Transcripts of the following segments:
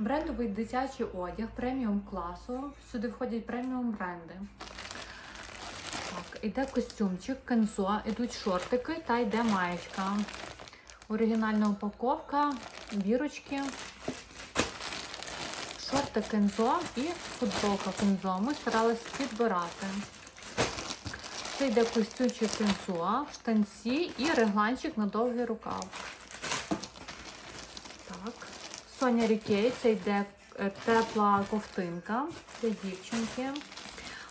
Брендовий дитячий одяг преміум класу. Сюди входять преміум бренди. Так, іде костюмчик, кензо, ідуть шортики та йде маєчка. Оригінальна упаковка, бірочки, шорти кензо і футболка кензо. Ми старалися підбирати. Це йде костюмчик кензо, штанці і регланчик на довгий рукав. Так. Соня Рікей, це йде е, тепла ковтинка для дівчинки.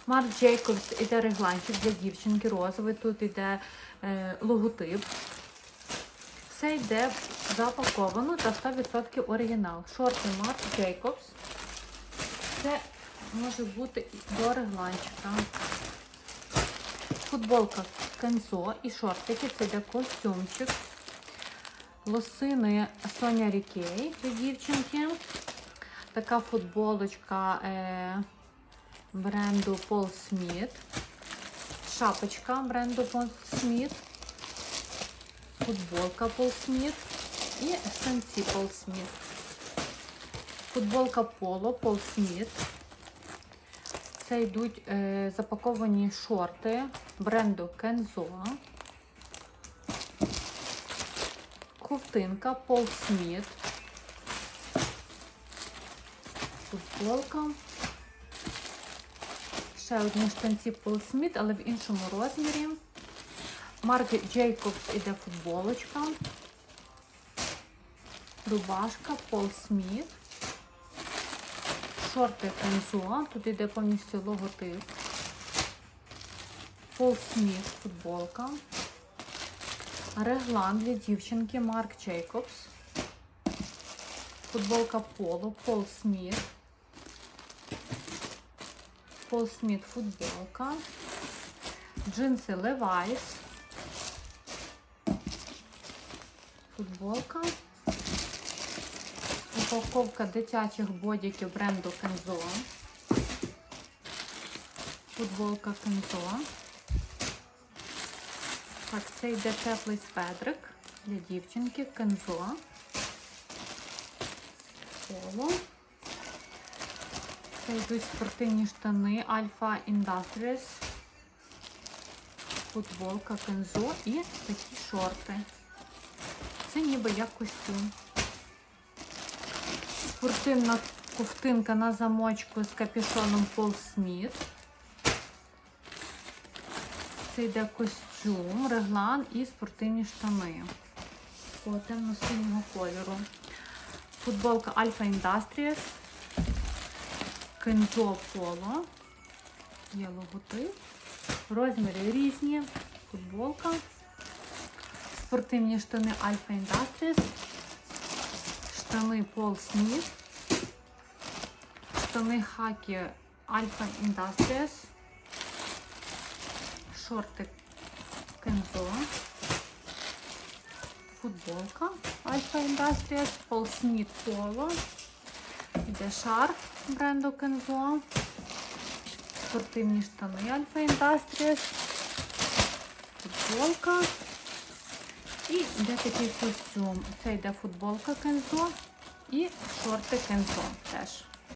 Марк Джейкобс іде регланчик для дівчинки розовий. Тут йде е, логотип. Все йде запаковано та 100% оригінал. Шорти Марк Джейкобс. Це може бути до регланчика. Футболка Кензо і шортики. Це йде костюмчик. Лосини Соня Рікей для дівчинки. Така футболочка е, бренду Paul Smith. Шапочка бренду Paul Smith. Футболка Paul Smith. І штанці Paul Smith. Футболка Polo Paul Smith. Це йдуть е, запаковані шорти бренду Kenzo. Ковтинка Пол Сміт. Футболка. Ще одні штанці Пол Сміт, але в іншому розмірі. Марки Джейкобс іде футболочка. Рубашка Пол Сміт. Шорти Кензуа. Тут іде повністю логотип. Пол Сміт футболка. Реглан для дівчинки Марк Джейкобс. Футболка Поло, Пол Сміт. Пол Сміт футболка. Джинси Levi's. Футболка. Упаковка дитячих бодіків бренду Kenzo. Футболка Kenzo. Так, це йде теплий спедрик для дівчинки, кензо. Поло. Це йдуть спортивні штани Alpha Industries. Футболка кензо і такі шорти. Це ніби як костюм. Спортивна ковтинка на замочку з капюшоном Paul Smith. Це йде костюм, реглан і спортивні штани. Темно-синього кольору. Футболка Alpha Industries. Кензо Поло. Є логотип. Розміри різні. Футболка. Спортивні штани Alpha Industries. Штани Paul Smith. Штани хакі Alpha Industries шорти Кензо, футболка Industries, Paul Smith Polo, іде шарф бренду Кензо, спортивні штани Alpha Industries, футболка і йде такий костюм. Це йде футболка Кензо і шорти Кензо теж.